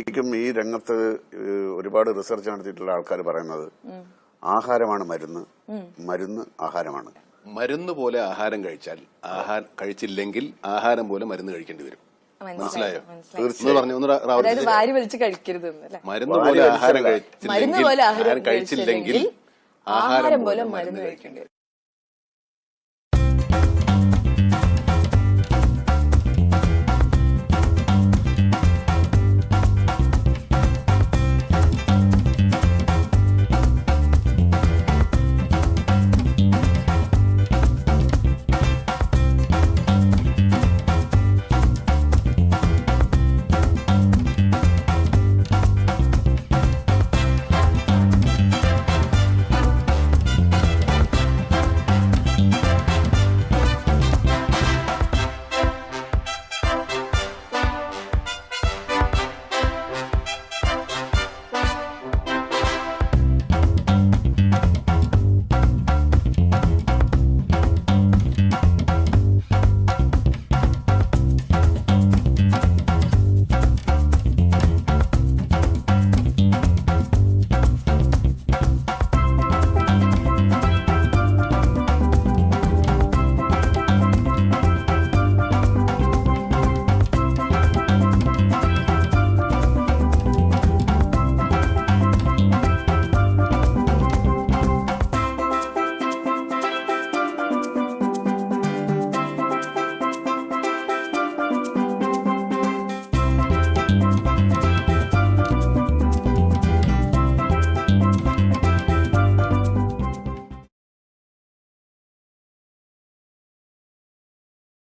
ശരിക്കും ഈ രംഗത്ത് ഒരുപാട് റിസർച്ച് നടത്തിയിട്ടുള്ള ആൾക്കാർ പറയുന്നത് ആഹാരമാണ് മരുന്ന്. മരുന്ന് ആഹാരമാണ്. മരുന്ന് പോലെ ആഹാരം കഴിച്ചാൽ ആഹാരം കഴിച്ചില്ലെങ്കിൽ ആഹാരം പോലെ മരുന്ന് കഴിക്കേണ്ടി വരും. മനസ്സിലായോ തീർച്ചയായും പറഞ്ഞു അതായത് വാരി വലിച്ച് കഴിക്കരുത് എന്നല്ലേ മരുന്ന് പോലെ ആഹാരം പോലെ ആഹാരം ആഹാരം കഴിച്ചില്ലെങ്കിൽ ആഹാരം പോലെ മരുന്ന് കഴിക്കേണ്ടി വരും.